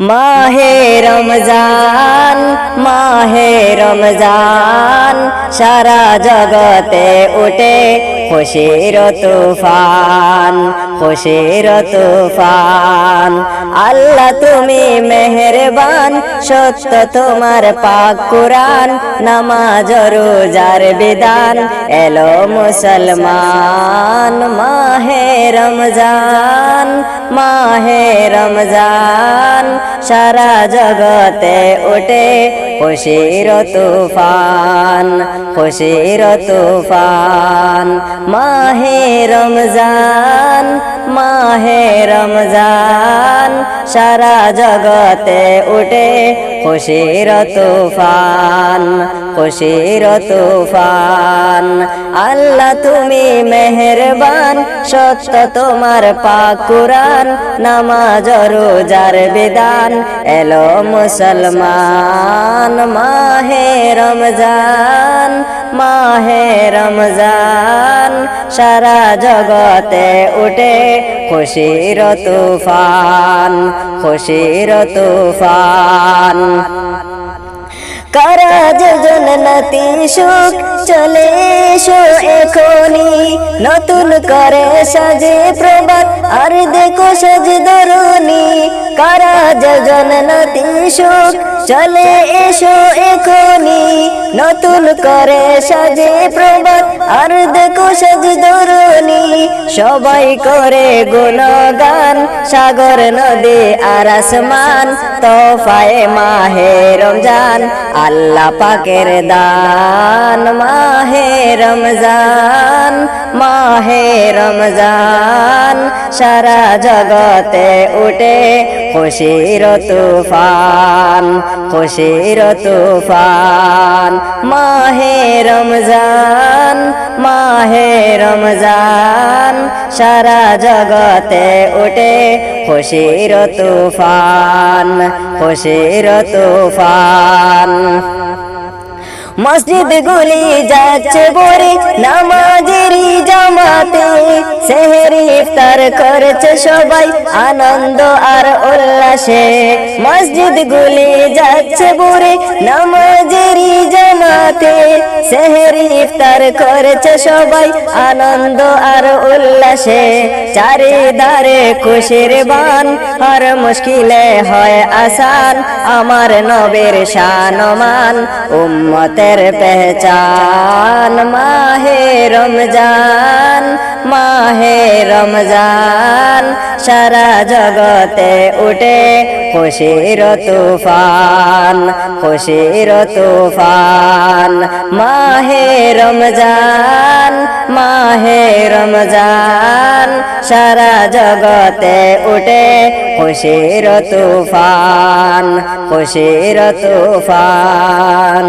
মাহে রমজান মাহে রমজান, সারা জগতে উঠে খুশির তুফান খুশির তুফান। আল্লাহ তুমি মেহরবান, সত্য তোমার পাক কুরআন, নামাজ রোজার বিধান, এলো মুসলমান মাহে রমজান। মাহে রমজান, সারা জগতে উঠে খুশির তুফান খুশির তুফান। মাহে রমজান মাহে রমজান, সারা জগতে উঠে খুশির তুফান। খুশির তুফান। আল্লাহ, তুমি মেহরবান, সত্য তোমার পাক কুরআন, নামাজ রোজার বিধান। এলো মুসলমান, মাহে রমজান মাহে রমজান, সারা জগতে উঠে খুশির তুফান খুশির তুফান। করা যোজন নাতি সুখ চলে এসো এখনি নতুন করে সাজে প্রবাদ, আর দেখো সাজ ধরনি করা যোজন নাতি সুখ চলে এসো এখনি নতুন করে সাজে প্রবাদ, আর দেখো সাজ ধরনি সবাই করে গুণগান। সাগর নদী আর আসমান, তোফায়ে মাহে রমজান। আল্লাহ পাকের দান মাহে রমজান মাহে রমজান। সারা জগতে উঠে খুশির তুফান খুশির তুফান, মাহে রমজান। মাহে রমজান সারা জগতে উঠে খুশির তুফান খুশির তুফান। মসজিদ গুলি যাচ্ছে বরে জামাতে সেহেরি ইফতার করেছে সবাই, আনন্দ আর উল্লাসে। মসজিদ গুলি যাচ্ছে বরে নামাজেরই জামাতে। সেহেরি ইফতার করেছে সবাই, আনন্দ আর উল্লাসে। চারিদারে খুশির বান, আর মুশকিলে হয় আসান। আমার নবীর শানমান উম্মতের পেহচান, মাহে রমজান। মাহে রমজান, সারা জগতে উঠে খুশির তুফান খুশির তুফান। মাহে রমজান মাহে রমজান, সারা জগতে উঠে খুশির তুফান খুশির তুফান।